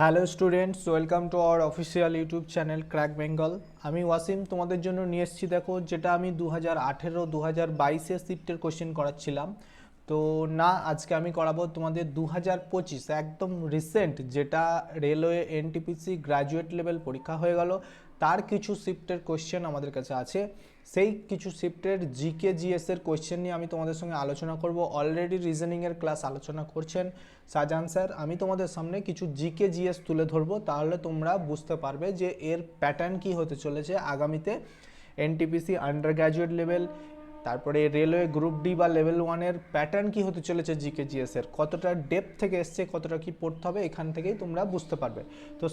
Hello students, welcome to our official YouTube channel crack Bengal. আমি ওয়াসিম, তোমাদের জন্য নিয়ে এসেছি দেখো, যেটা আমি দু হাজার আঠেরো দু হাজার বাইশে শিফটের কোশ্চেন করাচ্ছিলাম। তো না, আজকে আমি করাবো তোমাদের দু হাজার পঁচিশ, একদম রিসেন্ট যেটা রেলওয়ে এনটিপিসি গ্র্যাজুয়েট লেভেল পরীক্ষা হয়ে গেল। তার কিছু শিফটের কোয়েশ্চেন আমাদের কাছে আছে। সেই কিছু শিফটের জিকে জিএস এর কোশ্চেন নিয়ে আমি তোমাদের সঙ্গে আলোচনা করব। অলরেডি রিজনিংয়ের ক্লাস আলোচনা করছেন সাজান স্যার। আমি তোমাদের সামনে কিছু জিকে জিএস তুলে ধরবো। তাহলে তোমরা বুঝতে পারবে যে এর প্যাটার্ন কি হতে চলেছে আগামীতে। এনটিপিসি আন্ডার গ্র্যাজুয়েট লেভেল তারপরে রেলওয়ে গ্রুপ ডি বা লেভেল ওয়ানের প্যাটার্ন কি হতে চলেছে জিকে এর? কতটা ডেপথ থেকে এসছে, কতটা কি পড়তে হবে, এখান থেকেই তোমরা বুঝতে পারবে। তো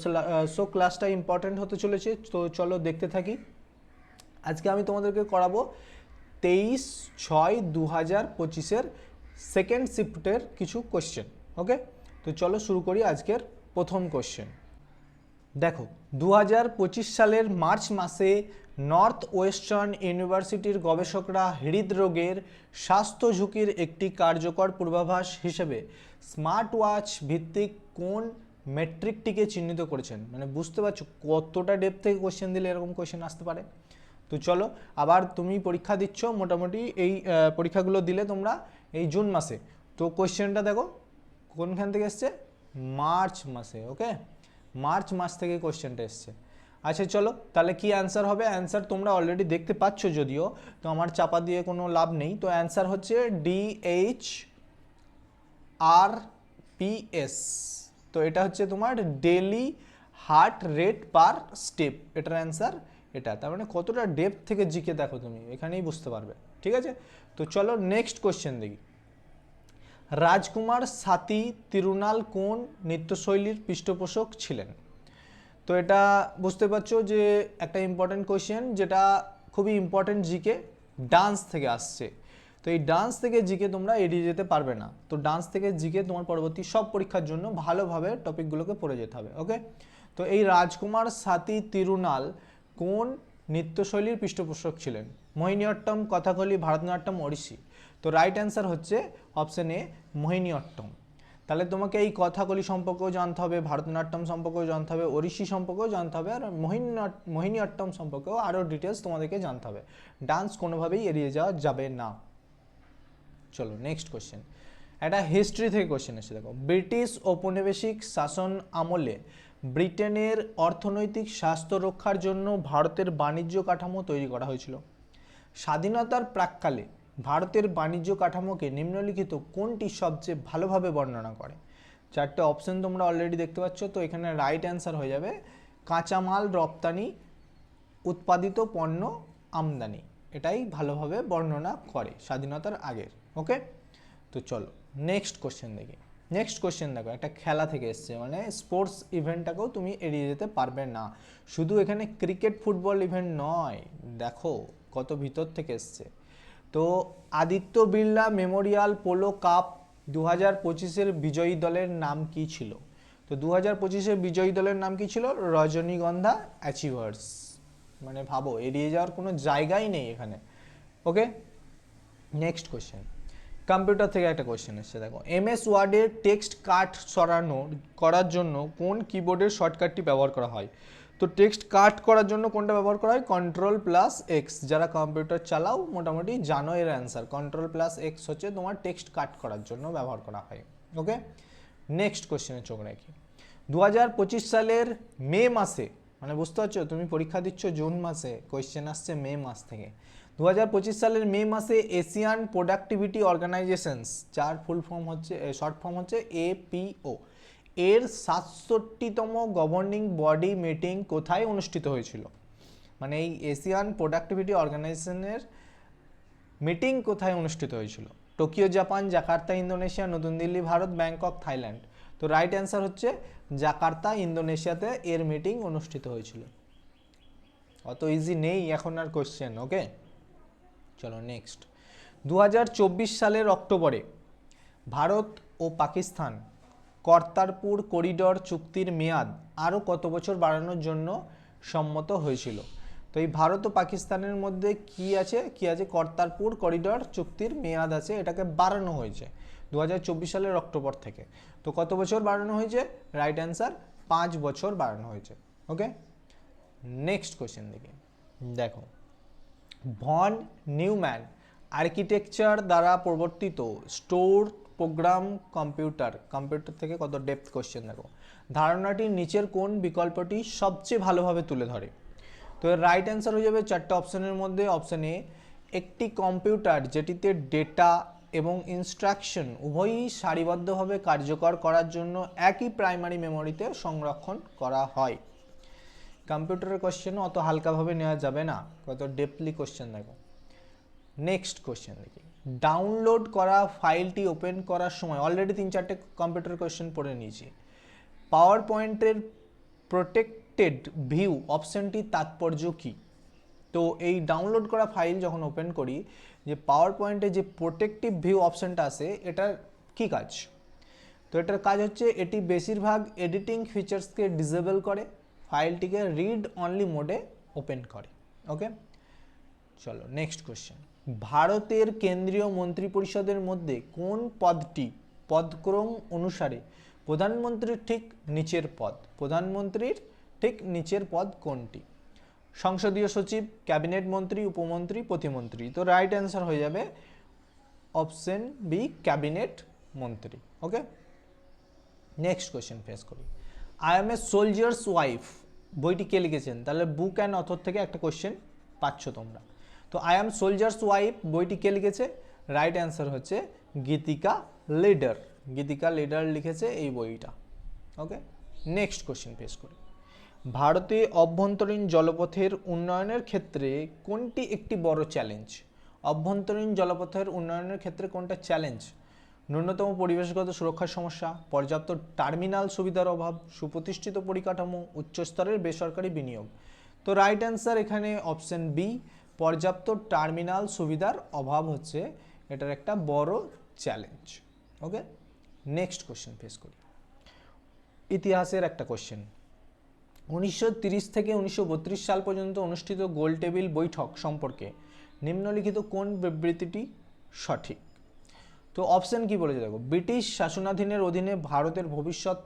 সো ক্লাসটা ইম্পর্ট্যান্ট হতে চলেছে, তো চলো দেখতে থাকি। আজকে আমি তোমাদেরকে করাবো তেইশ ছয় দু হাজার পঁচিশের সেকেন্ড শিফটের কিছু কোশ্চেন ওকে তো চলো শুরু করি আজকের প্রথম কোশ্চেন দেখো দু হাজার পঁচিশ সালের মার্চ মাসে নর্থ ওয়েস্টার্ন ইউনিভার্সিটির গবেষকরা হৃদরোগের স্বাস্থ্য ঝুঁকির একটি কার্যকর পূর্বাভাস হিসেবে স্মার্ট ওয়াচ ভিত্তিক কোন মেট্রিকটিকে চিহ্নিত করেছেন? মানে বুঝতে পারছ কতটা ডেপ থেকে কোশ্চেন দিলে এরকম কোশ্চেন আসতে পারে? তো চলো, আবার তুমি পরীক্ষা দিচ্ছ, মোটামুটি এই পরীক্ষাগুলো দিলে তোমরা এই জুন মাসে। তো কোশ্চেনটা দেখো, কোনখান থেকে এসছে? মার্চ মাসে ওকে মার্চ মাস থেকে কোশ্চেনটা এসছে। আচ্ছা চলো, তাহলে কি অ্যান্সার হবে? অ্যান্সার তোমরা অলরেডি দেখতে পাচ্ছ যদিও, তো আমার চাপা দিয়ে কোনো লাভ নেই। তো অ্যান্সার হচ্ছে ডি এইচ আর পিএস তো এটা হচ্ছে তোমার daily heart rate per step এটার অ্যান্সার এটা। তার মানে কতটা ডেপথ থেকে জিকে দেখো তুমি, এখানেই বুঝতে পারবে। ঠিক আছে? তো চলো নেক্সট কোশ্চেন দেখি। রাজকুমার সাতি তিরুনাল কোন নৃত্যশৈলীর পৃষ্ঠপোষক ছিলেন? তো এটা বুঝতে পারছ যে একটা ইম্পর্টেন্ট কোশ্চেন যেটা খুবই ইম্পর্টেন্ট জিকে ডান্স থেকে আসছে। তো এই ডান্স থেকে জিকে তোমরা এড়িয়ে যেতে পারবে না। তো ডান্স থেকে জিকে তোমার পরবর্তী সব পরীক্ষার জন্য ভালোভাবে টপিকগুলোকে পড়ে যেতে হবে ওকে তো এই রাজকুমার সাতি তিরুনাল কোন নৃত্যশৈলীর পৃষ্ঠপোষক ছিলেন? মোহিনীঅট্টম কথাকলি ভারতনাট্যম, ওড়িশি। তো রাইট অ্যান্সার হচ্ছে অপশন এ মোহিনীঅট্টম তাহলে তোমাকে এই কথাকলি সম্পর্কেও জানতে হবে, ভারতনাট্যম সম্পর্কেও জানতে হবে, ওড়িশি সম্পর্কেও জানতে হবে, আর মোহিনী মোহিনীঅট্টম সম্পর্কেও আরও ডিটেলস তোমাদেরকে জানতে হবে। ডান্স কোনোভাবেই এড়িয়ে যাওয়া যাবে না। চলো নেক্সট কোশ্চেন একটা হিস্ট্রি থেকে কোশ্চেন এসে দেখো। ব্রিটিশ ঔপনিবেশিক শাসন আমলে ব্রিটেনের অর্থনৈতিক স্বাস্থ্য রক্ষার জন্য ভারতের বাণিজ্য কাঠামো তৈরি করা হয়েছিল। স্বাধীনতার প্রাককালে ভারতের বাণিজ্য কাঠামোকে নিম্নলিখিত কোনটি সবচেয়ে ভালোভাবে বর্ণনা করে? চারটে অপশন তোমরা অলরেডি দেখতে পাচ্ছ, তো এখানে রাইট অ্যান্সার হয়ে যাবে, কাঁচামাল রপ্তানি, উৎপাদিত পণ্য, আমদানি। এটাই ভালোভাবে বর্ণনা করে, স্বাধীনতার আগের ওকে তো চলো নেক্সট কোশ্চেন দেখি। নেক্সট কোশ্চেন দেখো, একটা খেলা থেকে এসছে মানে স্পোর্টস ইভেন্টটাকেও তুমি এড়িয়ে যেতে পারবে না। শুধু এখানে ক্রিকেট ফুটবল ইভেন্ট নয়, দেখো কত ভিতর থেকে এসছে। তো Aditya Birla memorial polo cup দু হাজার পঁচিশের বিজয়ী দলের নাম কি ছিল? তো দু হাজার পঁচিশের বিজয়ী দলের নাম কি ছিল? রজনীগন্ধা অ্যাচিভার্স মানে ভাবো, এড়িয়ে যাওয়ার কোনো জায়গাই নেই এখানে। ওকে? নেক্সট কোশ্চেন কম্পিউটার থেকে একটা কোয়েশ্চেন এসেছে, দেখো। এমএস ওয়ার্ডের টেক্সট কাট সরানো করার জন্য কোন কিবোর্ডের শর্টকাটটি ব্যবহার করা হয়? তো টেক্সট কাট করার জন্য কোনটা ব্যবহার করা হয়? কন্ট্রোল প্লাস এক্স যারা কম্পিউটার চালাও, মোটামুটি জানো এর অ্যান্সার কন্ট্রোল প্লাস এক্স হচ্ছে তোমার টেক্সট কাট করার জন্য ব্যবহার করা হয়। ওকে নেক্সট কোশ্চেনে চোখ রাখি। দু হাজার পঁচিশ সালের মে মাসে মানে বুঝতে পারছ? তুমি পরীক্ষা দিচ্ছ জুন মাসে কোয়েশ্চেন আসছে মে মাস থেকে। দু হাজার পঁচিশ সালের মে মাসে এশিয়ান প্রোডাক্টিভিটি অর্গানাইজেশনস যার ফুল ফর্ম হচ্ছে শর্ট ফর্ম হচ্ছে এপিও এর সাতষট্টিতম গভর্নিং বডি মিটিং কোথায় অনুষ্ঠিত হয়েছিল? মানে এই এশিয়ান প্রোডাক্টিভিটি অর্গানাইজেশনের মিটিং কোথায় অনুষ্ঠিত হয়েছিল? টোকিও জাপান জাকার্তা ইন্দোনেশিয়া নতুন দিল্লি, ভারত ব্যাংকক থাইল্যান্ড তো রাইট অ্যান্সার হচ্ছে জাকার্তা ইন্দোনেশিয়াতে এর মিটিং অনুষ্ঠিত হয়েছিল। অত ইজি নেই এখন আর কোশ্চেন ওকে চলো নেক্সট দু হাজার চব্বিশ সালের অক্টোবরে ভারত ও পাকিস্তান কর্তারপুর করিডর চুক্তির মেয়াদ আরও কত বছর বাড়ানোর জন্য সম্মত হয়েছিল? তো এই ভারত ও পাকিস্তানের মধ্যে কি আছে? কি আছে? কর্তারপুর করিডর চুক্তির মেয়াদ আছে, এটাকে বাড়ানো হয়েছে দু হাজার চব্বিশ সালের অক্টোবর থেকে। তো কত বছর বাড়ানো হয়েছে? রাইট অ্যান্সার, পাঁচ বছর বাড়ানো হয়েছে। ওকে? নেক্সট কোয়েশ্চেন দেখি। দেখো, ভন নিউম্যান আর্কিটেকচার দ্বারা প্রবর্তিত স্টোর প্রোগ্রাম কম্পিউটার কম্পিউটার থেকে কত ডেপথ কোশ্চেন দেখো। ধারণাটি নিচের কোন বিকল্পটি সবচেয়ে ভালোভাবে তুলে ধরে। তো রাইট অ্যান্সার হয়ে যাবে চারটে অপশনের মধ্যে। অপশন একটি কম্পিউটার যেটিতে ডেটা এবং ইনস্ট্রাকশন উভয়ই সারিবদ্ধভাবে কার্যকর করার জন্য একই প্রাইমারি মেমোরিতে সংরক্ষণ করা হয়। কম্পিউটারের কোশ্চেন অত হালকাভাবে নেওয়া যাবে না। কত ডেপলি কোশ্চেন দেখো। নেক্সট কোশ্চেন দেখি। ডাউনলোড করা ফাইলটি ওপেন করার সময় অলরেডি তিন চারটে কম্পিউটার কোশ্চেন পড়ে নিয়েছি। পাওয়ার পয়েন্টের প্রোটেক্টেড ভিউ অপশনটির তাৎপর্য কী? তো এই ডাউনলোড করা ফাইল যখন ওপেন করি, যে পাওয়ার পয়েন্টে যে প্রোটেক্টিভ ভিউ অপশনটা আছে, এটার কী কাজ? তো এটার কাজ হচ্ছে এটি বেশিরভাগ এডিটিং ফিচার্সকে ডিসেবল করে ফাইলটিকে রিড অনলি মোডে ওপেন করে ওকে চলো নেক্সট কোশ্চেন ভারতের কেন্দ্রীয় মন্ত্রিপরিষদের মধ্যে কোন পদটি পদক্রম অনুসারে প্রধানমন্ত্রীর ঠিক নিচের পদ? প্রধানমন্ত্রীর ঠিক নিচের পদ কোনটি? সংসদীয় সচিব, ক্যাবিনেট মন্ত্রী, উপমন্ত্রী, প্রতিমন্ত্রী। তো রাইট অ্যান্সার হয়ে যাবে অপশন বি ক্যাবিনেট মন্ত্রী। ওকে নেক্সট কোয়েশ্চেন ফেস করি। I am a soldier's wife বইটি কে লিখেছেন? তাহলে বুক অ্যান্ড অথর থেকে একটা কোয়েশ্চেন পাচ্ছ তোমরা। তো আই এম সোলজার্স ওয়াইফ বইটি কে লিখেছে? রাইট অ্যান্সার হচ্ছে গীতিকা লিডার। গীতিকা লিডার লিখেছে এই বইটা। ওকে নেক্সট কোয়েশ্চেন ফেস করি। ভারতে অভ্যন্তরীণ জলপথের উন্নয়নের ক্ষেত্রে কোনটি একটি বড় চ্যালেঞ্জ অভ্যন্তরীণ জলপথের উন্নয়নের ক্ষেত্রে কোনটা চ্যালেঞ্জ ন্যূনতম পরিবেশগত সুরক্ষার সমস্যা, পর্যাপ্ত টার্মিনাল সুবিধার অভাব, সুপ্রতিষ্ঠিত পরিকাঠামো, উচ্চস্তরের বেসরকারি বিনিয়োগ। তো রাইট অ্যান্সার এখানে অপশন বি পর্যাপ্ত টার্মিনাল সুবিধার অভাব হচ্ছে, এটার একটা বড় challenge okay next question face করি। ইতিহাসের একটা কোশ্চেন উনিশশো থেকে উনিশশো বত্রিশ সাল পর্যন্ত অনুষ্ঠিত গোল টেবিল বৈঠক সম্পর্কে নিম্নলিখিত কোন বিবৃতিটি সঠিক? তো অপশন কি বলেছে দেখো, ব্রিটিশ শাসনাধীনের অধীনে ভারতের ভবিষ্যৎ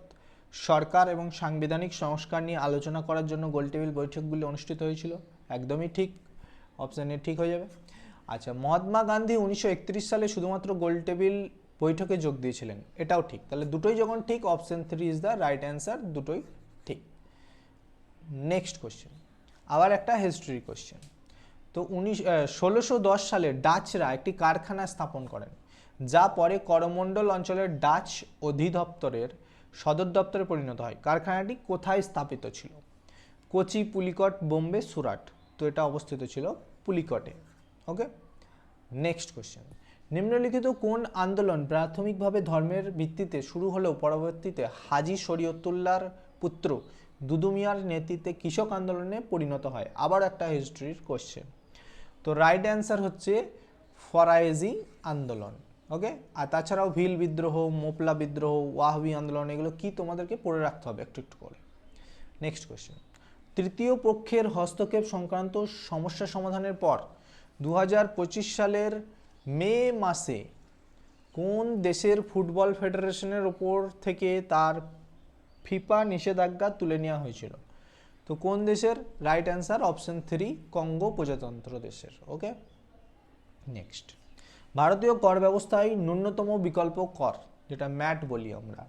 সরকার এবং সাংবিধানিক সংস্কার নিয়ে আলোচনা করার জন্য গোলটেবিল বৈঠকগুলি অনুষ্ঠিত হয়েছিল। একদমই ঠিক। অপশন এ ঠিক হয়ে যাবে। আচ্ছা মহাত্মা গান্ধী উনিশশো একত্রিশ সালে শুধুমাত্র গোলটেবিল বৈঠকে যোগ দিয়েছিলেন, এটাও ঠিক। তাহলে দুটোই যখন ঠিক option three is the right answer দুটোই ঠিক। নেক্সট কোশ্চেন আবার একটা হিস্ট্রি কোশ্চেন তো উনিশ ষোলোশো সালে ডাচরা একটি কারখানা স্থাপন করেন, যা পরে করমণ্ডল অঞ্চলের ডাচ অধিদপ্তরের সদর দপ্তরে পরিণত হয়। কারখানাটি কোথায় স্থাপিত ছিল? কোচি, পুলিকট, বোম্বে, সুরাট। তো এটা অবস্থিত ছিল পুলিকটে ওকে নেক্সট কোশ্চেন নিম্নলিখিত কোন আন্দোলন প্রাথমিকভাবে ধর্মের ভিত্তিতে শুরু হলেও পরবর্তীতে হাজি শরীয়তুল্লাহর পুত্র দুদুমিয়ার নেতৃত্বে কৃষক আন্দোলনে পরিণত হয়? আবার একটা হিস্ট্রির কোশ্চেন তো রাইট অ্যান্সার হচ্ছে ফরায়েজি আন্দোলন ওকে আর তাছাড়াও ভিল বিদ্রোহ, মোপলা বিদ্রোহ, ওয়াহবি আন্দোলন, এগুলো কি তোমাদেরকে পড়ে রাখতে হবে একটু একটু করে? নেক্সট কোয়েশ্চেন তৃতীয় পক্ষের হস্তক্ষেপ সংক্রান্ত সমস্যা সমাধানের পর দু হাজার পঁচিশ সালের মে মাসে কোন দেশের ফুটবল ফেডারেশনের ওপর থেকে তার ফিফা নিষেধাজ্ঞা তুলে নেওয়া হয়েছিল? তো কোন দেশের? Right answer option three Congo প্রজাতন্ত্র দেশের ওকে নেক্সট ভারতীয় কর ব্যবস্থায় ন্যূনতম বিকল্প কর, যেটা ম্যাট বলি আমরা,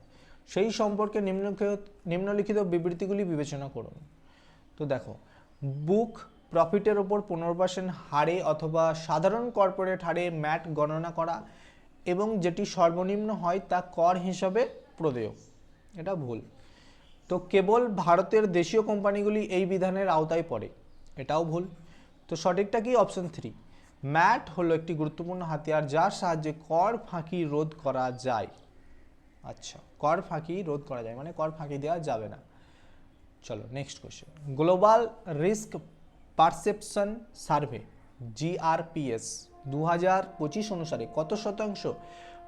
সেই সম্পর্কে নিম্নলিখিত নিম্নলিখিত বিবৃতিগুলি বিবেচনা করুন। তো দেখো বুক প্রফিটের ওপর পনেরো পার্সেন্ট হারে অথবা সাধারণ কর্পোরেট হারে ম্যাট গণনা করা এবং যেটি সর্বনিম্ন হয় তা কর হিসাবে প্রদেয়। এটা ভুল। তো কেবল ভারতের দেশীয় কোম্পানিগুলি এই বিধানের আওতায় পড়ে, এটাও ভুল। তো সঠিকটা কি? অপশন থ্রি ম্যাট হলো একটি গুরুত্বপূর্ণ হাতিয়ার যার সাহায্যে কর ফাঁকি রোধ করা যায়। আচ্ছা কর ফাঁকি রোধ করা যায় মানে কর ফাঁকি দেওয়া যাবে না। চলো next question global risk perception survey GRPS দু হাজার পঁচিশ অনুসারে কত শতাংশ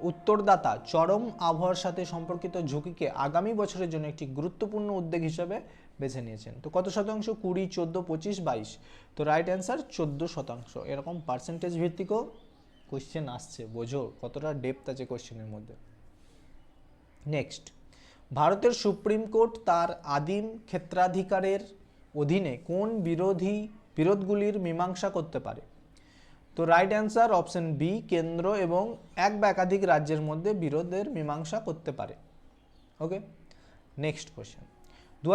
উত্তরদাতা চরম আবহাওয়ার সাথে সম্পর্কিত ঝুঁকিকে আগামী বছরের জন্য একটি গুরুত্বপূর্ণ উদ্যোগ হিসেবে বেছে নিয়েছেন? তো কত শতাংশ? কুড়ি, চোদ্দ, পঁচিশ, বাইশ। তো রাইট অ্যান্সার চোদ্দ শতাংশ। এরকম পার্সেন্টেজ ভিত্তিকও কোয়েশ্চেন আসছে, বোঝো কতটা ডেপথ আছে কোয়েশ্চেনের মধ্যে। নেক্সট ভারতের সুপ্রিম কোর্ট তার আদিম ক্ষেত্রাধিকারের অধীনে কোন বিরোধী বিরোধগুলির মীমাংসা করতে পারে? তো রাইট অ্যান্সার অপশন বি কেন্দ্র এবং এক বা একাধিক রাজ্যের মধ্যে বিরোধের মীমাংসা করতে পারে। ওকে নেক্সট কোশ্চেন দু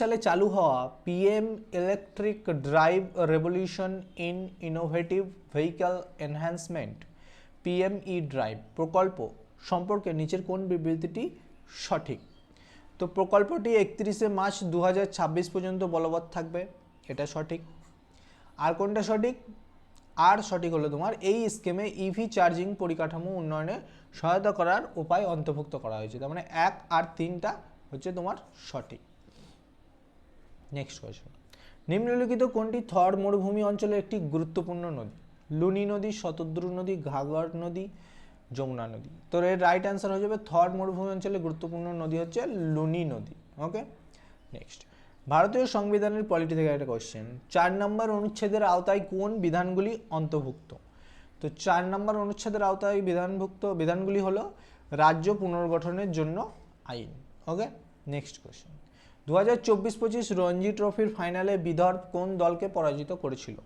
সালে চালু হওয়া PM electric drive revolution in innovative vehicle enhancement PM E drive প্রকল্প সম্পর্কে নিচের কোন বিবৃতিটি সঠিক। তো প্রকল্পটি একত্রিশে মার্চ দু ছাব্বিশ পর্যন্ত বলবৎ থাকবে, এটা সঠিক। আর কোনটা সঠিক? আর সঠিক হলো তোমার এই স্কিমে ইভি চার্জিং পরিকাঠামো উন্নয়নে সহায়তা করার উপায় অন্তর্ভুক্ত করা হয়েছে। তার মানে এক আর তিনটা হচ্ছে তোমার সঠিক। নেক্সট কোয়েশ্চন নিম্নলিখিত কোনটি থর মরুভূমি অঞ্চলের একটি গুরুত্বপূর্ণ নদী? লুনি নদী, শতদ্রু নদী ঘাগর নদী যমুনা নদী। তো এর রাইট অ্যান্সার হয়ে যাবে থর মরুভূমি অঞ্চলে গুরুত্বপূর্ণ নদী হচ্ছে লুনি নদী ওকে নেক্সট ভারতীয় সংবিধানের পলিটি থেকে একটা কোশ্চেন চার নম্বর অনুচ্ছেদের আওতায় কোন বিধানগুলি অন্তর্ভুক্ত? তো চার নম্বর অনুচ্ছেদের আওতায় বিধানভুক্ত, বিধানগুলি হলো রাজ্য পুনর্গঠনের জন্য আইন ওকে নেক্সট কোশ্চেন দু হাজার চব্বিশ পঁচিশ রঞ্জি ট্রফির ফাইনালে বিদর্ভ কোন দলকে পরাজিত করেছিল?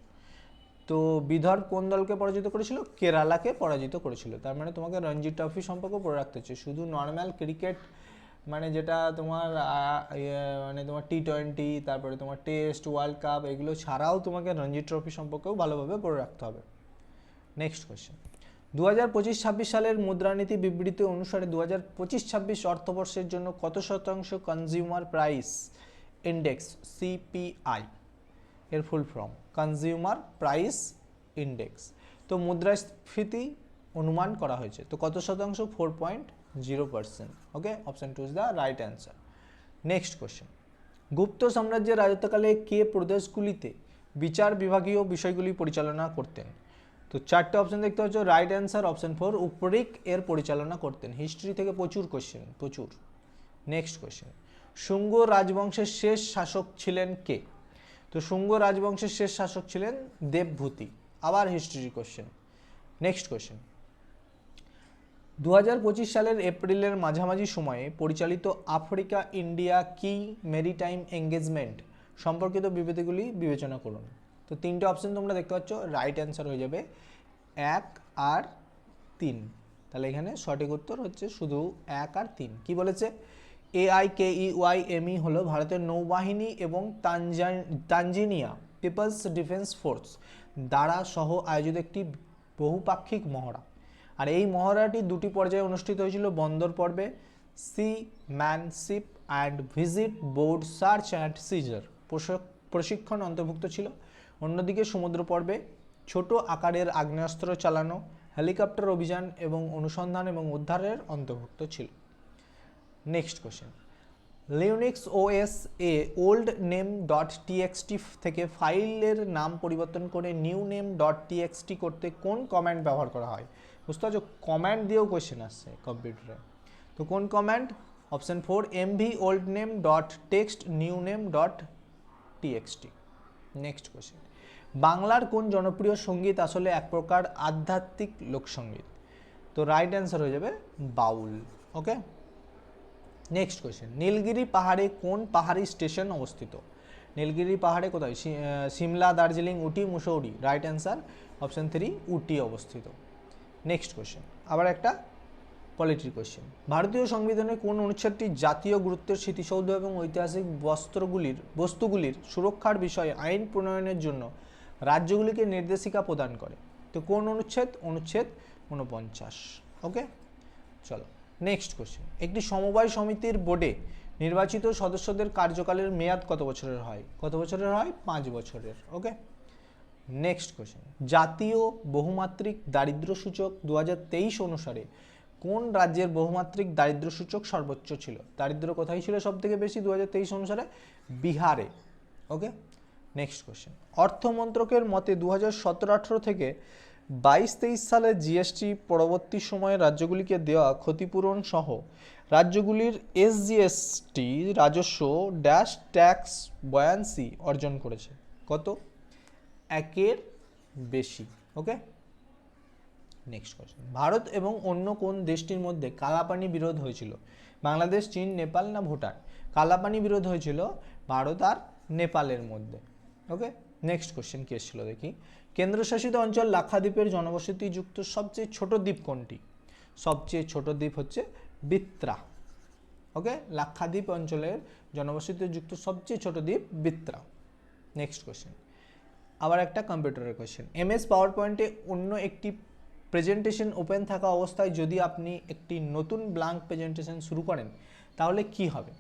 তো বিদর্ভ কোন দলকে পরাজিত করেছিল? কেরালাকে পরাজিত করেছিল। তার মানে তোমাকে রঞ্জি ট্রফি সম্পর্কে পড়ে রাখতে হচ্ছে। শুধু নর্মাল ক্রিকেট মানে যেটা তোমার মানে তোমার টি টোয়েন্টি তারপরে তোমার টেস্ট ওয়ার্ল্ড কাপ এগুলো ছাড়াও তোমাকে রঞ্জি ট্রফি সম্পর্কেও ভালোভাবে পড়ে রাখতে হবে। নেক্সট কোয়েশ্চেন দু হাজার পঁচিশ ছাব্বিশ সালের মুদ্রানীতি বিবৃতি অনুসারে দু হাজার পঁচিশ ছাব্বিশ অর্থবর্ষের জন্য কত শতাংশ কনজিউমার প্রাইস ইন্ডেক্স সিপিআই এর full form consumer price index তো মুদ্রাস্ফীতি অনুমান করা হয়েছে। তো কত শতাংশ? Four point zero percent okay option two is the right answer next question Gupta সাম্রাজ্যের রাজত্বকালে কে প্রদেশগুলিতে বিচার বিভাগীয় বিষয়গুলি পরিচালনা করতেন? তো চারটে অপশন দেখতে পাচ্ছ। রাইট অ্যান্সার অপশন ফোর উপরিক এর পরিচালনা করতেন। হিস্ট্রি থেকে প্রচুর কোশ্চেন প্রচুর। নেক্সট কোশ্চেন শুঙ্গ রাজবংশের শেষ শাসক ছিলেন কে? তো শুঙ্গ রাজবংশের শেষ শাসক ছিলেন দেবভূতি। আবার হিস্ট্রি কোশ্চেন নেক্সট কোশ্চেন দু হাজার পঁচিশ সালের এপ্রিলের মাঝামাঝি সময়ে পরিচালিত Africa India key maritime engagement সম্পর্কিত বিবৃতিগুলি বিবেচনা করুন। তো তিনটে অপশন তোমরা দেখতে পাচ্ছ রাইট অ্যান্সার হয়ে যাবে এক আর তিন। তাহলে এখানে সঠিক উত্তর হচ্ছে শুধু এক আর তিন। কি বলেছে? এআই কে ই এমই হলো ভারতের নৌবাহিনী এবং তানজান- তানজিনিয়া, পিপলস ডিফেন্স ফোর্স দ্বারা সহ আয়োজিত একটি বহুপাক্ষিক মহড়া। আর এই মহড়াটি দুটি পর্যায়ে অনুষ্ঠিত হয়েছিল। বন্দর পর্বে seamanship and visit board search and seizure প্রশিক্ষণ অন্তর্ভুক্ত ছিল। অন্যদিকে সমুদ্র পর্বে, ছোট আকারের আগ্নেয়াস্ত্র চালানো, হেলিকপ্টার অভিযান এবং অনুসন্ধান এবং উদ্ধারের অন্তর্ভুক্ত ছিল। নেক্সট কোশ্চেন লিউনিক্স ওএস এ ওল্ড নেম ডট টিএক্সটি থেকে ফাইলের নাম পরিবর্তন করে নিউ নেম ডট টিএক্সটি করতে কোন কমান্ড ব্যবহার করা হয়? বুঝতে পারছ? কমান্ড দিয়েও কোশ্চেন আসছে কম্পিউটারে তো কোন command option four MV old name dot text new name dot TXT next question বাংলার কোন জনপ্রিয় সংগীত আসলে এক প্রকার আধ্যাত্মিক লোকসঙ্গীত? তো রাইট অ্যান্সার হয়ে যাবে Baul okay next question Nilgiri পাহাড়ে কোন পাহাড়ি স্টেশন অবস্থিত? নীলগিরি পাহাড়ে কোথায়? Shimla, Darjeeling, Ooty, Mussoorie. Right answer option three Ooty অবস্থিত। নেক্সট কোয়েশ্চেন আবার একটা পলিটির কোয়েশ্চেন ভারতীয় সংবিধানের কোন অনুচ্ছেদটি জাতীয় গুরুত্বের স্মৃতিসৌধ এবং ঐতিহাসিক বস্ত্রগুলির, বস্তুগুলির সুরক্ষার বিষয়ে আইন প্রণয়নের জন্য রাজ্যগুলিকে নির্দেশিকা প্রদান করে? তো কোন অনুচ্ছেদ? অনুচ্ছেদ উনপঞ্চাশ ওকে চলো। নেক্সট কোশ্চেন একটি সমবায় সমিতির বোর্ডে নির্বাচিত সদস্যদের কার্যকালের মেয়াদ কত বছরের হয়? কত বছরের হয়? পাঁচ বছরের ওকে নেক্সট কোশ্চেন জাতীয় বহুমাত্রিক দারিদ্র্য সূচক দু হাজার তেইশ অনুসারে কোন রাজ্যের বহুমাত্রিক দারিদ্র্য সূচক সর্বোচ্চ ছিল? দারিদ্র্য কোথায় ছিল সব থেকে বেশি? দু হাজার তেইশ অনুসারে বিহারে ওকে নেক্সট কোশ্চেন অর্থমন্ত্রকের মতে দু হাজার থেকে বাইশ তেইশ সালে জিএসটি পরবর্তী সময়ে রাজ্যগুলিকে দেওয়া ক্ষতিপূরণ সহ রাজ্যগুলির এসজিএসটি রাজস্ব ড্যাশ ট্যাক্স বয়ান্সি অর্জন করেছে। কত? একের বেশি, ওকে? নেক্সট কোয়েশ্চেন ভারত এবং অন্য কোন দেশটির মধ্যে কালাপানি বিরোধ হয়েছিল? বাংলাদেশ, চীন, নেপাল না ভুটান? কালাপানি বিরোধ হয়েছিল ভারত আর নেপালের মধ্যে, ওকে? নেক্সট কোশ্চেন কি এসেছিল দেখি। কেন্দ্রশাসিত অঞ্চল লাক্ষাদ্বীপের জনবসতিযুক্ত সবচেয়ে ছোট দ্বীপ কোনটি? সবচেয়ে ছোট দ্বীপ হচ্ছে বিত্রা। ওকে লাক্ষাদ্বীপ অঞ্চলের জনবসতিযুক্ত সবচেয়ে ছোট দ্বীপ বিত্রা। নেক্সট কোশ্চেন আবার একটা কম্পিউটারের কোশ্চেন এমএস পাওয়ার পয়েন্টে অন্য একটি প্রেজেন্টেশন ওপেন থাকা অবস্থায় যদি আপনি একটি নতুন ব্ল্যাঙ্ক প্রেজেন্টেশন শুরু করেন, তাহলে কি হবে?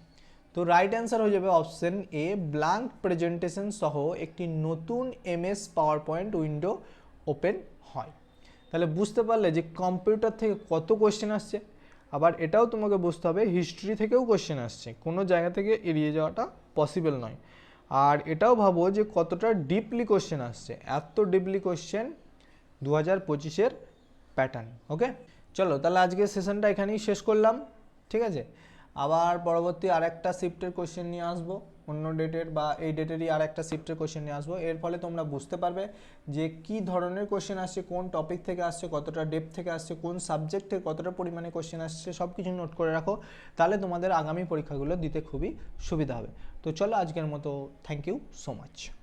তো রাইট অ্যান্সার হয়ে যাবে অপশন এ ব্ল্যাঙ্ক প্রেজেন্টেশন সহ একটি নতুন MS PowerPoint window open হয়। তাহলে বুঝতে পারলে যে কম্পিউটার থেকে কত কোশ্চেন আসছে, আবার এটাও তোমাকে বুঝতে হবে হিস্ট্রি থেকেও কোশ্চেন আসছে, কোনো জায়গা থেকে এড়িয়ে যাওয়াটা পসিবল নয়। আর এটাও ভাবো যে কতটা ডিপলি কোশ্চেন আসছে, এত ডিপলি কোশ্চেন দু হাজার পঁচিশের প্যাটার্ন ওকে চলো তাহলে আজকে সেশনটা এখানেই শেষ করলাম, ঠিক আছে? আবার পরবর্তী আরেকটা শিফটের কোশ্চেন নিয়ে আসব। অন্য ডেটের বা এই ডেটেরই আর একটা শিফটের কোশ্চেন নিয়ে আসব। এর ফলে তোমরা বুঝতে পারবে যে কি ধরনের কোশ্চেন আসছে, কোন টপিক থেকে আসছে, কতটা ডেপথ থেকে আসছে, কোন সাবজেক্ট থেকে কতটা পরিমাণে কোশ্চেন আসছে সব কিছু নোট করে রাখো। তাহলে তোমাদের আগামী পরীক্ষাগুলো দিতে খুবই সুবিধা হবে। তো চলো আজকের মতো থ্যাংক ইউ সো মাচ